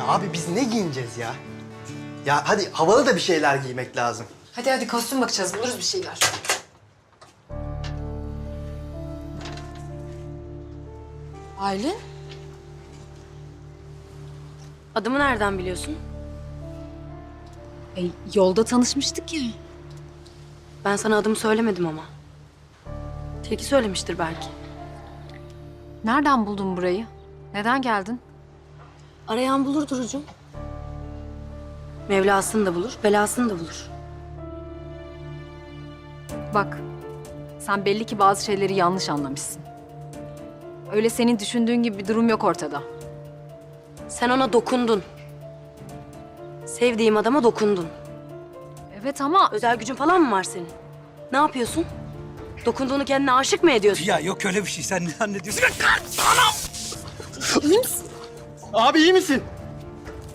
Ya abi biz ne giyineceğiz ya? Ya hadi havalı da bir şeyler giymek lazım. Hadi hadi kostüm bakacağız. Buluruz bir şeyler. Aylin? Adımı nereden biliyorsun? E, yolda tanışmıştık ya. Ben sana adımı söylemedim ama. Tilki söylemiştir belki. Nereden buldun burayı? Neden geldin? Arayan bulur Duru'cum. Mevlasını da bulur, belasını da bulur. Bak, sen belli ki bazı şeyleri yanlış anlamışsın. Öyle senin düşündüğün gibi bir durum yok ortada. Sen ona dokundun. Sevdiğim adama dokundun. Evet ama Özel gücün falan mı var senin? Ne yapıyorsun? Dokunduğunu kendine aşık mı ediyorsun? Ya yok öyle bir şey. Sen ne zannediyorsun? iyi misin? Abi iyi misin?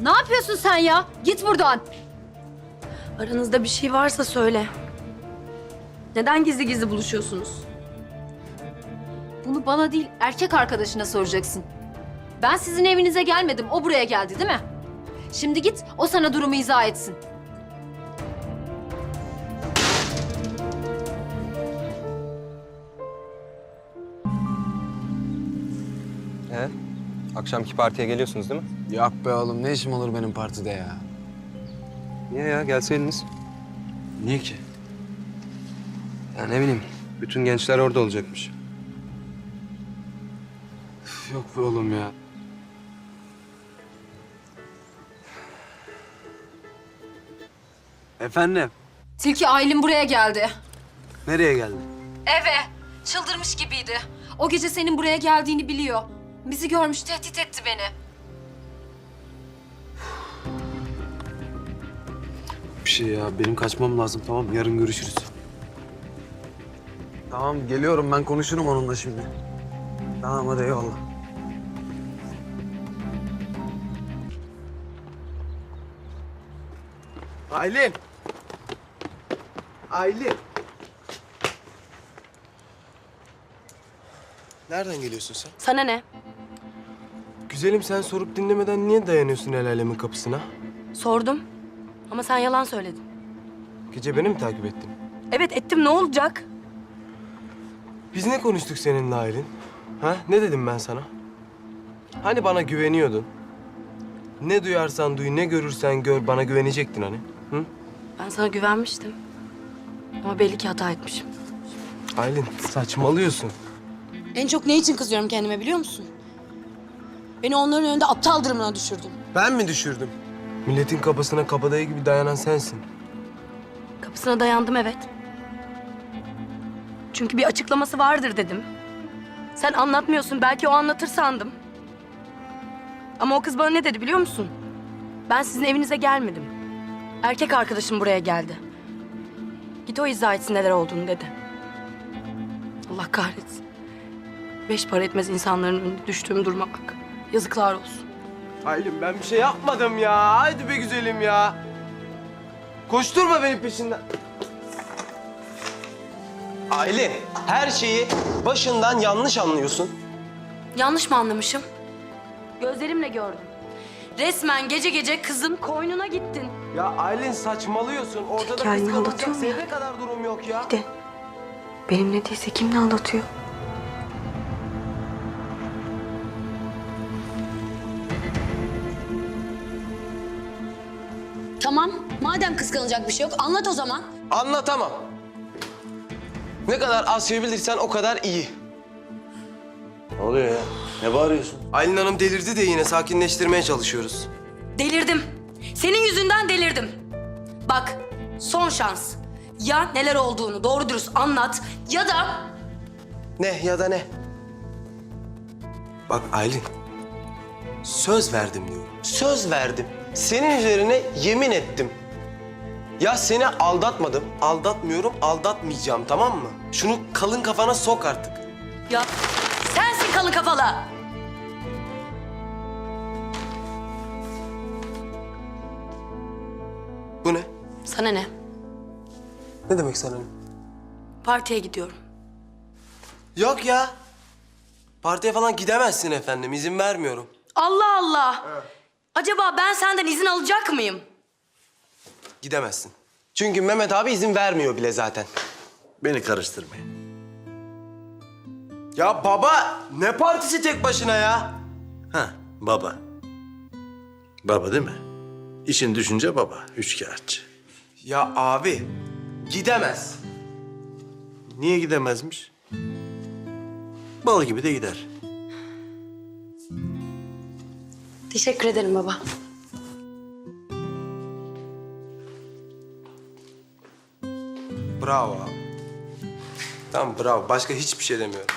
Ne yapıyorsun sen ya? Git buradan. Aranızda bir şey varsa söyle. Neden gizli gizli buluşuyorsunuz? Bunu bana değil, erkek arkadaşına soracaksın. Ben sizin evinize gelmedim, o buraya geldi değil mi? Şimdi git, o sana durumu izah etsin. Akşamki partiye geliyorsunuz değil mi? Yok be oğlum ne işim olur benim partide ya? Niye ya? Gelseydiniz. Niye ki? Ya ne bileyim. Bütün gençler orada olacakmış. Üf, Yok be oğlum ya. Efendim? Tilki Aylin buraya geldi. Nereye geldin? Eve. Çıldırmış gibiydi. O gece senin buraya geldiğini biliyor. Bizi görmüş, tehdit etti beni. Bir şey ya benim kaçmam lazım tamam yarın görüşürüz. Tamam geliyorum ben konuşurum onunla şimdi. Tamam hadi eyvallah. Aylin. Aylin. Nereden geliyorsun sen? Sana ne? Güzelim sen sorup dinlemeden niye dayanıyorsun el alemin kapısına? Sordum. Ama sen yalan söyledin. Gece beni mi takip ettin? Evet ettim ne olacak? Biz ne konuştuk seninle Aylin? Ha? Ne dedim ben sana? Hani bana güveniyordun? Ne duyarsan duy, ne görürsen gör, bana güvenecektin hani. Hı? Ben sana güvenmiştim. Ama belli ki hata etmişim. Aylin saçmalıyorsun. En çok ne için kızıyorum kendime biliyor musun? Beni onların önünde aptal durumuna düşürdün. Ben mi düşürdüm? Milletin kapısına kabadayı gibi dayanan sensin. Kapısına dayandım evet. Çünkü bir açıklaması vardır dedim. Sen anlatmıyorsun belki o anlatır sandım. Ama o kız bana ne dedi biliyor musun? Ben sizin evinize gelmedim. Erkek arkadaşım buraya geldi. Git o izah etsin neler olduğunu dedi. Allah kahretsin. Beş para etmez insanların önünde düştüğüm duruma bak. Yazıklar olsun. Aylin ben bir şey yapmadım ya. Haydi be güzelim ya. Koşturma beni peşinden. Aylin her şeyi başından yanlış anlıyorsun. Yanlış mı anlamışım? Gözlerimle gördüm. Resmen gece gece kızın koynuna gittin. Ya Aylin saçmalıyorsun. Ortada Hikayeni kız anlatıyor kalacak mu ya? zerre kadar durum yok ya. De. Benim ne değilse kim ne Tamam, madem kıskanılacak bir şey yok anlat o zaman. Anlatamam. Ne kadar az şey bilirsen o kadar iyi. Ne oluyor ya? Ne bağırıyorsun? Aylin Hanım delirdi de yine sakinleştirmeye çalışıyoruz. Delirdim. Senin yüzünden delirdim. Bak, son şans. Ya neler olduğunu doğru dürüst anlat ya da Ne ya da ne? Bak Aylin. Söz verdim diyorum. Söz verdim. Senin üzerine yemin ettim. Ya seni aldatmadım, aldatmıyorum, aldatmayacağım tamam mı? Şunu kalın kafana sok artık. ya sensin kalın kafalı. Bu ne? Sana ne? Ne demek sana ne? Partiye gidiyorum. Yok ya. Partiye falan gidemezsin efendim, izin vermiyorum. Allah Allah. Acaba ben senden izin alacak mıyım? Gidemezsin. Çünkü Mehmet abi izin vermiyor bile zaten. Beni karıştırmayın. Ya baba ne partisi tek başına ya? Ha baba. Baba değil mi? İşin düşünce baba. Üçkağıtçı. Ya abi gidemez. Niye gidemezmiş? Bal gibi de gider. Teşekkür ederim baba. Bravo abi. Tamam bravo. Başka hiçbir şey demiyorum.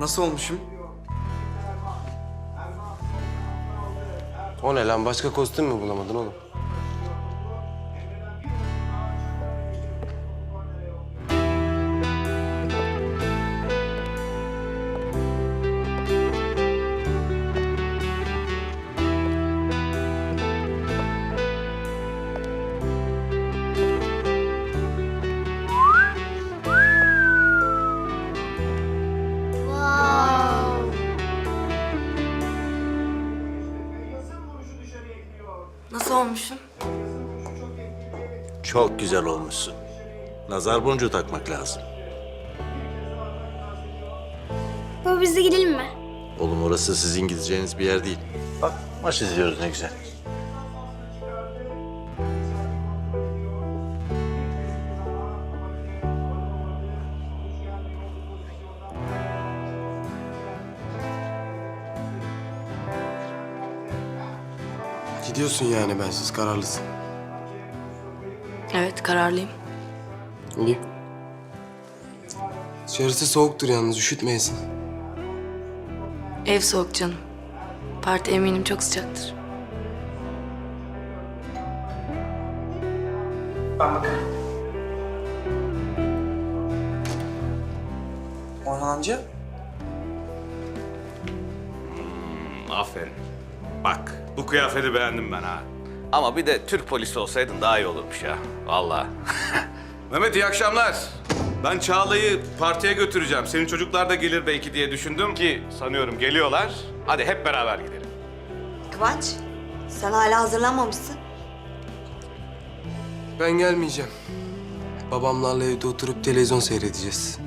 Nasıl olmuşum? O ne lan? Başka kostüm mü bulamadın oğlum? Çok güzel olmuşsun. Nazar boncuğu takmak lazım. Baba biz de gidelim mi? Oğlum orası sizin gideceğiniz bir yer değil. Bak maç izliyoruz ne güzel. Gidiyorsun yani bensiz kararlısın. Kararlıyım. İyi. Dışarısı soğuktur yalnız üşütmeyesin. Ev soğuk canım. Parti eminim çok sıcaktır. Orhan amca. Aferin. Bak bu kıyafeti beğendim ben ha. Ama bir de Türk polisi olsaydın daha iyi olurmuş ya. Vallahi. Mehmet iyi akşamlar. Ben Çağla'yı partiye götüreceğim. Senin çocuklar da gelir belki diye düşündüm ki sanıyorum geliyorlar. Hadi hep beraber gidelim. Kıvanç, sen hala hazırlanmamışsın. Ben gelmeyeceğim. Babamlarla evde oturup televizyon seyredeceğiz.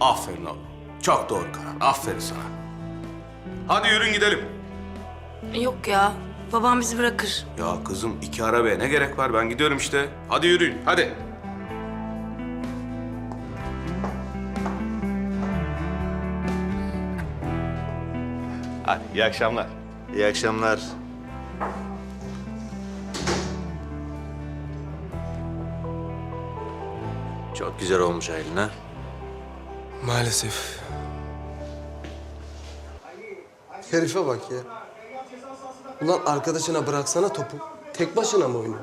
Aferin oğlum. Çok doğru karar. Aferin sana. Hadi yürün gidelim. Yok ya. Babam bizi bırakır. Ya kızım iki arabaya ne gerek var? Ben gidiyorum işte. Hadi yürüyün. Hadi. Hadi iyi akşamlar. İyi akşamlar. Çok güzel olmuş Aylin ha. Maalesef. Herife bak ya. Ulan arkadaşına bıraksana topu. Tek başına mı oynuyor?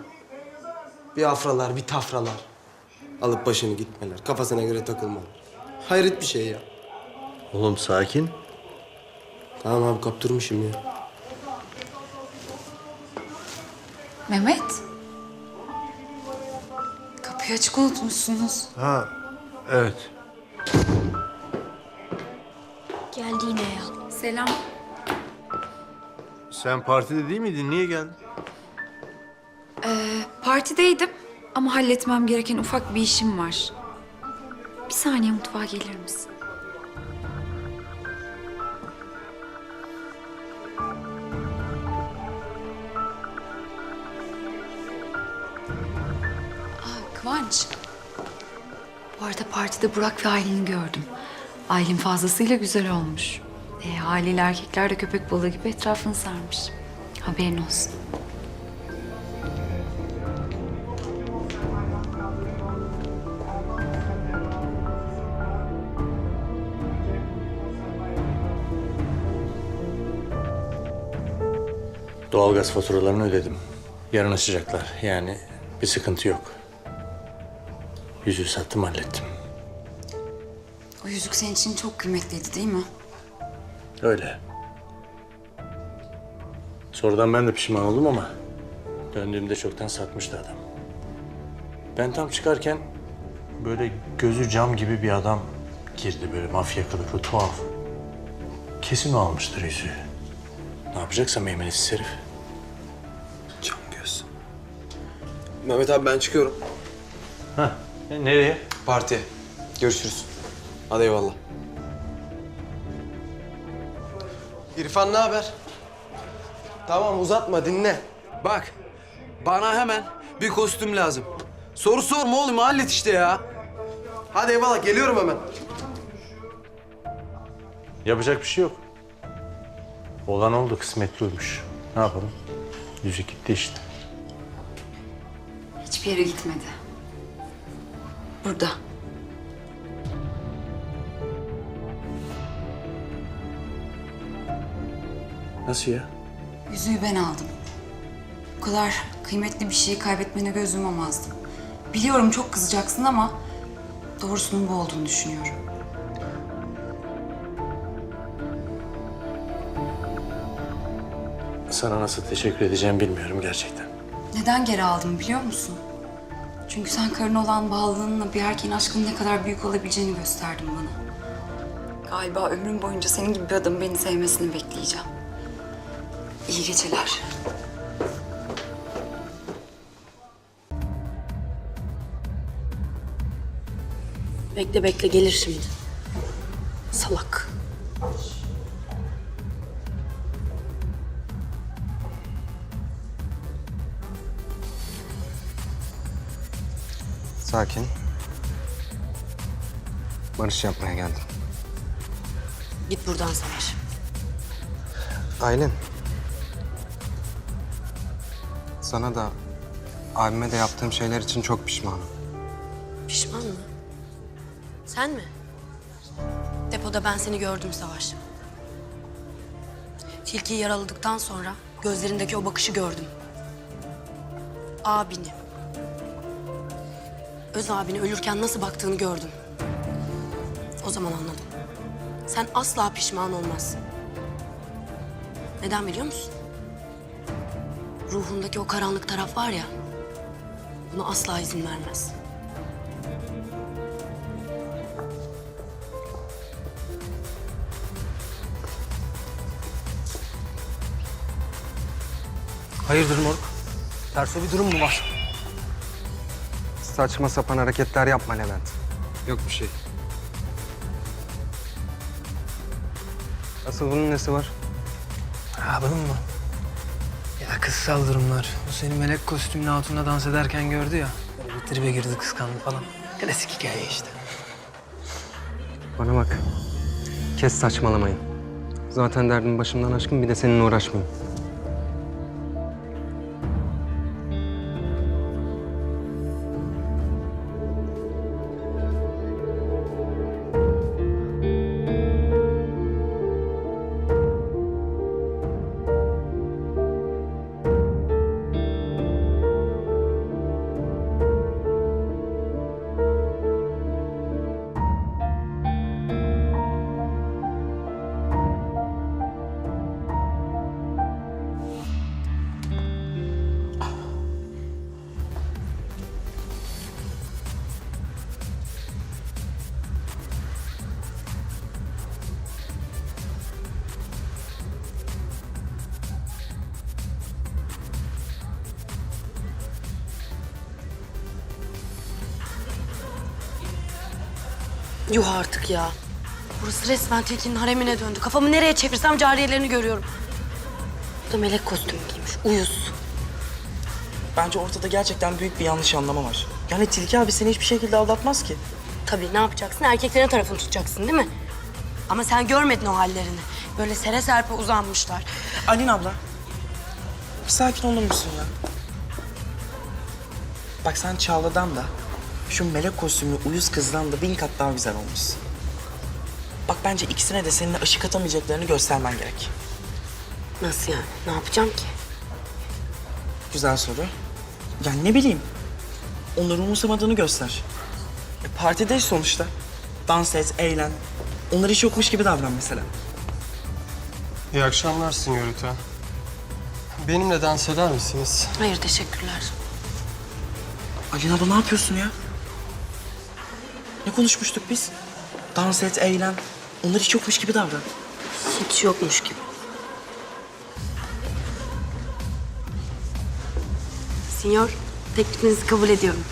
Bir afralar, bir tafralar. Alıp başını gitmeler, kafasına göre takılmalar. Hayret bir şey ya. Oğlum sakin. Tamam abi kaptırmışım ya. Mehmet. Kapıyı açık unutmuşsunuz. Ha evet. Geldi yine ya. Selam. Sen partide değil miydin? Niye geldin? Partideydim ama halletmem gereken ufak bir işim var. Bir saniye mutfağa gelir misin? Aa, Kıvanç. Bu arada partide Burak ve Aylin'i gördüm. Aylin fazlasıyla güzel olmuş. E, haliyle erkekler de köpek balığı gibi etrafını sarmış. Haberin olsun. Doğalgaz faturalarını ödedim. Yarın açacaklar. Yani bir sıkıntı yok. Yüzüğü sattım hallettim. O yüzük senin için çok kıymetliydi değil mi? Öyle. Sonradan ben de pişman oldum ama Döndüğümde çoktan satmıştı adam. Ben tam çıkarken böyle gözü cam gibi bir adam girdi böyle mafya kılıklı tuhaf. Kesin o almıştır yüzüğü. Ne yapacaksa meymenetsiz herif. Cam göz. Mehmet abi ben çıkıyorum. Ha, nereye? Partiye. Görüşürüz. Hadi eyvallah. İrfan ne haber? Tamam uzatma dinle. Bak, bana hemen bir kostüm lazım. Soru sorma oğlum, hallet işte ya. Hadi eyvallah geliyorum hemen. Yapacak bir şey yok. Olan oldu, kısmetliymiş. Ne yapalım? Yüzük gitti işte. Hiçbir yere gitmedi. Burada. Nasıl ya? Yüzüğü ben aldım. Bu kadar kıymetli bir şeyi kaybetmene göz yumamazdım. Biliyorum çok kızacaksın ama doğrusunun bu olduğunu düşünüyorum. Sana nasıl teşekkür edeceğimi bilmiyorum gerçekten. Neden geri aldım biliyor musun? Çünkü sen karına olan bağlılığınla bir erkeğin aşkının ne kadar büyük olabileceğini gösterdin bana. Galiba ömrüm boyunca senin gibi bir adamın beni sevmesini bekleyeceğim. İyi geceler. Bekle bekle gelir şimdi. Salak. Sakin. Barış yapmaya geldim. Git buradan Savaş. Aylin. Sana da abime de yaptığım şeyler için çok pişmanım. Pişman mı? Sen mi? Depoda ben seni gördüm Savaş. Tilkiyi yaraladıktan sonra gözlerindeki o bakışı gördüm. Abini. Öz abini ölürken nasıl baktığını gördüm. O zaman anladım. Sen asla pişman olmazsın. Neden biliyor musun? Ruhundaki o karanlık taraf var ya, buna asla izin vermez. Hayırdır moruk? Terso bir durum mu var? Saçma sapan hareketler yapma Levent. Yok bir şey. Asıl bunun nesi var? Ha bunun mu? Ya kızsal durumlar. Bu seni melek kostümün altında dans ederken gördü ya. Bir tribe girdi kıskandı falan. Klasik hikaye işte. Bana bak. Kes saçmalamayın. Zaten derdim başımdan aşkın bir de seninle uğraşmayayım. Yuh artık ya. Burası resmen Tilki'nin haremine döndü. Kafamı nereye çevirsem cariyelerini görüyorum. Bu da melek kostümü giymiş. Uyuz. Bence ortada gerçekten büyük bir yanlış anlama var. Yani Tilki abi seni hiçbir şekilde aldatmaz ki. Tabii ne yapacaksın? Erkeklerin tarafını tutacaksın değil mi? Ama sen görmedin o hallerini. Böyle sere serpe uzanmışlar. Alin abla. Bir sakin olur musun ya? Bak sen Çağla'dan da şu melek kostümlü uyuz kızdan da bin kat daha güzel olmuşsun. Bak bence ikisine de seninle ışık atamayacaklarını göstermen gerek. Nasıl yani? Ne yapacağım ki? Güzel soru. Yani ne bileyim. Onları umursamadığını göster. E, partideyiz sonuçta. Dans et, eğlen. Onları hiç yokmuş gibi davran mesela. İyi akşamlar Sinyorita. Benimle dans eder misiniz? Hayır teşekkürler. Aylin abla ne yapıyorsun ya? Ne konuşmuştuk biz? Dans et, eğlen. Onlar hiç yokmuş gibi davran. Hiç yokmuş gibi. Sinyor, teklifinizi kabul ediyorum.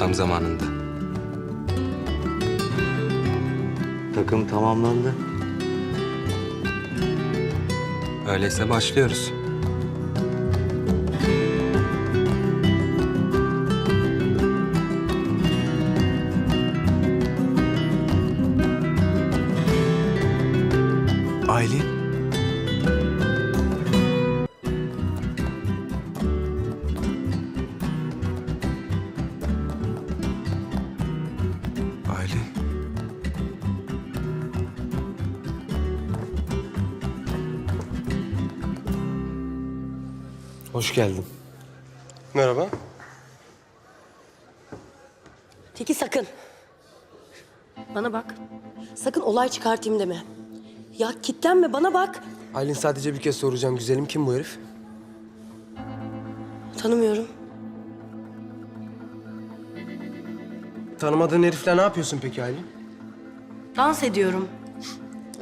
Tam zamanında. Takım tamamlandı. Öyleyse başlıyoruz. Hoş geldin. Merhaba. Teki sakın. Bana bak. Sakın olay çıkartayım deme. Ya kitlenme bana bak. Aylin sadece bir kez soracağım güzelim. Kim bu herif? Tanımıyorum. Tanımadığın herifle ne yapıyorsun peki Aylin? Dans ediyorum.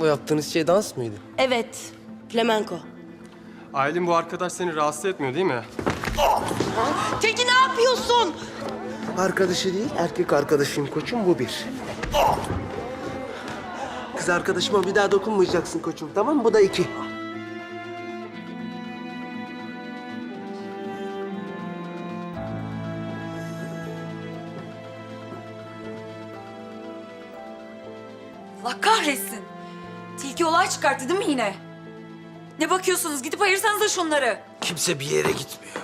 O yaptığınız şey dans mıydı? Evet. Flamenco. Aylin bu arkadaş seni rahatsız etmiyor değil mi? Teki ne yapıyorsun? Arkadaşı değil, erkek arkadaşım koçum bu bir. Kız arkadaşıma bir daha dokunmayacaksın koçum tamam mı? Bu da iki. Allah kahretsin. Tilki olay çıkarttı değil mi yine? Ne bakıyorsunuz? Gidip ayırsanıza şunları. Kimse bir yere gitmiyor.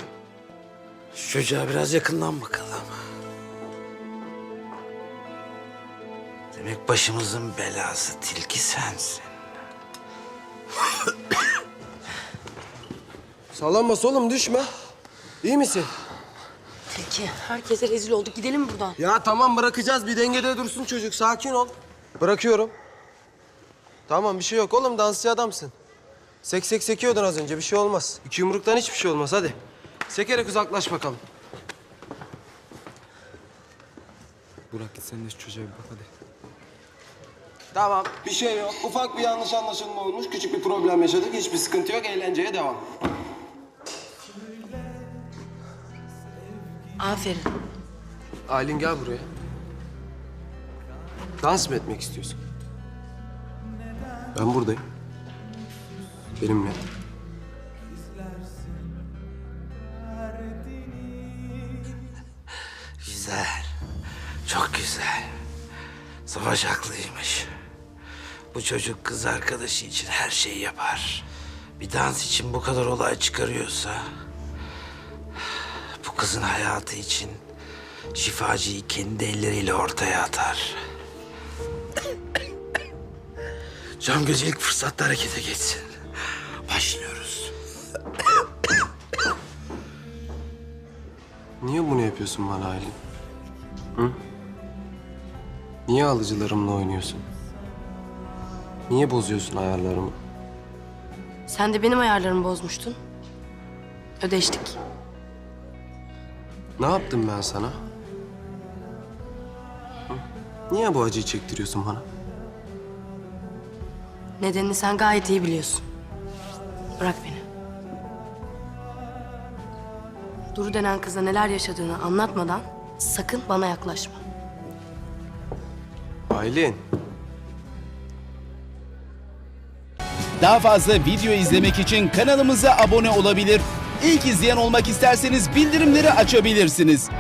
Şu çocuğa biraz yakından bakalım. Demek başımızın belası tilki sensin. Sallanma oğlum düşme. İyi misin? Teki herkese rezil olduk. Gidelim buradan. Ya tamam bırakacağız. Bir dengede dursun çocuk. Sakin ol. Bırakıyorum. Tamam bir şey yok oğlum. Dansçı adamsın. Sek sek sekiyordun az önce. Bir şey olmaz. İki yumruktan hiçbir şey olmaz. Hadi. Sekerek uzaklaş bakalım. Burak git sen de şu çocuğa bir bak hadi. Tamam. Bir şey yok. Ufak bir yanlış anlaşılma olmuş. Küçük bir problem yaşadık. Hiçbir sıkıntı yok. Eğlenceye devam. Aferin. Aylin gel buraya. Dans mı etmek istiyorsun? Ben buradayım. Benimle. Güzel. Çok güzel. Savaş haklıymış. Bu çocuk kız arkadaşı için her şeyi yapar. Bir dans için bu kadar olay çıkarıyorsa... ...bu kızın hayatı için şifacıyı kendi elleriyle ortaya atar. Can gözü ilk fırsatta harekete geçsin. Niye bunu yapıyorsun bana Aylin? Hı? Niye alıcılarımla oynuyorsun? Niye bozuyorsun ayarlarımı? Sen de benim ayarlarımı bozmuştun. Ödeştik. Ne yaptım ben sana? Hı? Niye bu acıyı çektiriyorsun bana? Nedenini sen gayet iyi biliyorsun. Bırak beni. Duru denen kıza neler yaşadığını anlatmadan sakın bana yaklaşma. Aylin. Daha fazla video izlemek için kanalımıza abone olabilir. İlk izleyen olmak isterseniz bildirimleri açabilirsiniz.